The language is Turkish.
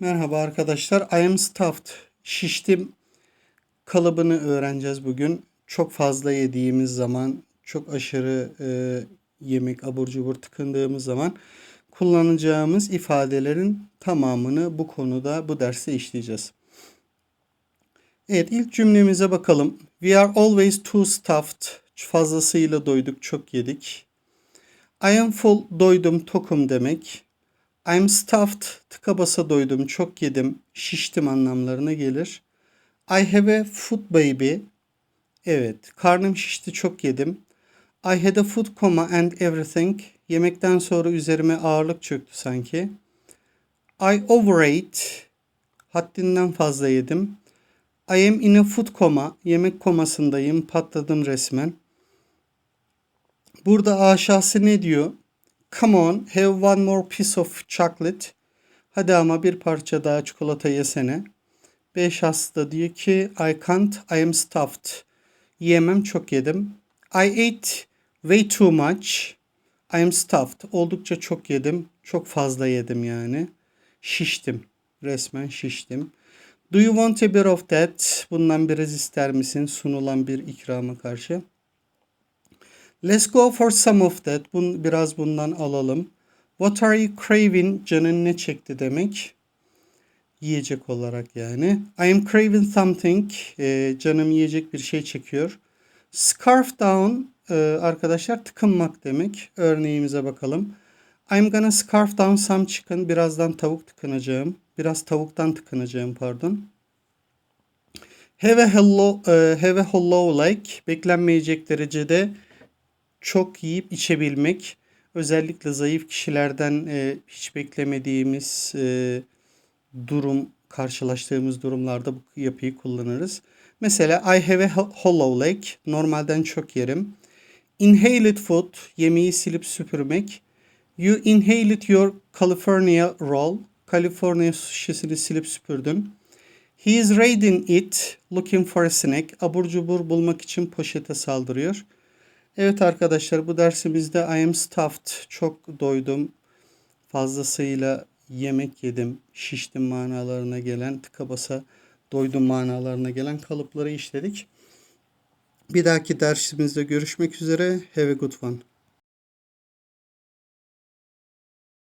Merhaba arkadaşlar. I am stuffed. Şiştim kalıbını öğreneceğiz bugün. Çok fazla yediğimiz zaman, çok aşırı e, yemek abur cubur tıkındığımız zaman kullanacağımız ifadelerin tamamını bu konuda bu derste işleyeceğiz. Evet ilk cümlemize bakalım. We are always too stuffed. Fazlasıyla doyduk, çok yedik. I am full, doydum, tokum demek. I'm stuffed, tıka basa doydum, çok yedim, şiştim anlamlarına gelir. I have a food baby. Evet, karnım şişti, çok yedim. I had a food coma and everything. Yemekten sonra üzerime ağırlık çöktü sanki. I overate. Haddinden fazla yedim. I am in a food coma. Yemek komasındayım. Patladım resmen. Burada aşağısı ne diyor? Come on, have one more piece of chocolate. Hadi ama bir parça daha çikolata yesene. B şahsı diyor ki I can't, I am stuffed. Yiyemem, çok yedim. I ate way too much. I am stuffed. Oldukça çok yedim. Çok fazla yedim yani. Şiştim. Resmen şiştim. Do you want a bit of that? Bundan biraz ister misin? Sunulan bir ikrama karşı. Let's go for some of that. Bun, biraz bundan alalım. What are you craving? Canın ne çekti demek. Yiyecek olarak yani. I am craving something. Ee, canım yiyecek bir şey çekiyor. Scarf down e, arkadaşlar tıkınmak demek. Örneğimize bakalım. I'm gonna scarf down some chicken. Birazdan tavuk tıkınacağım. Biraz tavuktan tıkınacağım pardon. Have a hello, e, have a hollow like. Beklenmeyecek derecede çok yiyip içebilmek. Özellikle zayıf kişilerden e, hiç beklemediğimiz e, durum, karşılaştığımız durumlarda bu yapıyı kullanırız. Mesela I have a hollow leg. Normalden çok yerim. Inhaled food. Yemeği silip süpürmek. You inhaled your California roll. California şişesini silip süpürdün. He is raiding it. Looking for a snack. Abur cubur bulmak için poşete saldırıyor. Evet arkadaşlar bu dersimizde I am stuffed. Çok doydum. Fazlasıyla yemek yedim. Şiştim manalarına gelen tıka basa doydum manalarına gelen kalıpları işledik. Bir dahaki dersimizde görüşmek üzere. Have a good one.